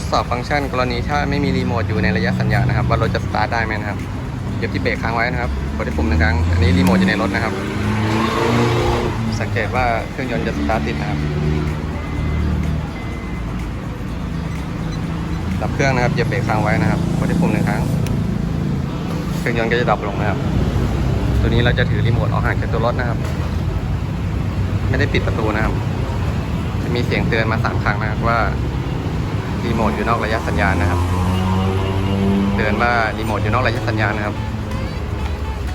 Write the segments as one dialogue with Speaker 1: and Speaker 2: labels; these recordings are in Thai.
Speaker 1: ดสอบฟังก์ชัน กรณีถ้าไม่มีรีโมทอยู่ในระยะสัญญาณนะครับ ว่ารถจะสตาร์ทได้ไหมนะครับเหยียบที่เบรกค้างไว้นะครับกดที่ปุ่มหนึ่งครั้งอันนี้รีโมทอยู่ในรถนะครับ สังเกตว่าเครื่องยนต์จะสตาร์ทติดนะครับดับเครื่องนะครับเหยียบเบรกค้างไว้นะครับกดที่ปุ่มหนึ่งครั้งเครื่องยนต์ก็จะดับลงนะครับ ตัวนี้เราจะถือรีโมทออกห่างจากตัวรถนะครับ ไม่ได้ปิดประตูนะครับ จะมีเสียงเตือนมาสามครั้งนะครับว่า รีโมทอยู่นอกระยะสัญญาณนะครับ เตือนว่ารีโมทอยู่นอกระยะสัญญาณนะครับ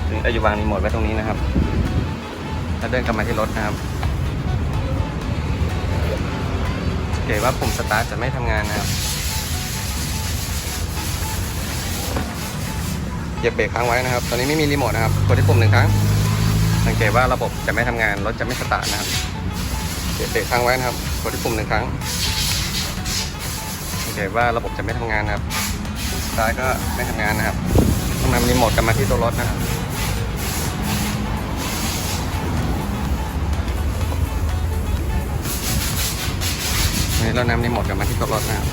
Speaker 1: ถึงจะอยู่วางรีโมทไว้ตรงนี้นะครับ แล้วเดินกลับมาที่รถนะครับสังเกตว่าปุ่มสตาร์ทจะไม่ทำงานนะครับเหยียบเบรกค้างไว้นะครับ ตอนนี้ไม่มีรีโมทนะครับ กดที่ปุ่มหนึ่งครั้ง สังเกตว่าระบบจะไม่ทำงาน รถจะไม่สตาร์ทนะครับเหยียบเบรกค้างไว้นะครับ กดที่ปุ่มหนึ่งครั้ง สังเกตว่าระบบจะไม่ทำงานนะครับสตาร์ทก็ไม่ทำงานนะครับต้องนำรีโมทกลับมาที่ตัวรถนะครับนี่เรานำรีโมทกลับมาที่ตัวรถนะครับ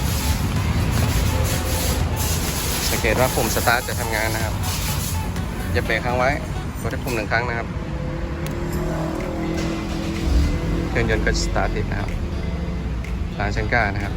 Speaker 1: สังเกตว่าปุ่มสตาร์ทจะทำงานนะครับอย่าเบรกค้างไว้กดที่ปุ่มหนึ่งครั้งนะครับเครื่องยนต์ก็สตาร์ทติดนะครับร้านชังก้านะครับ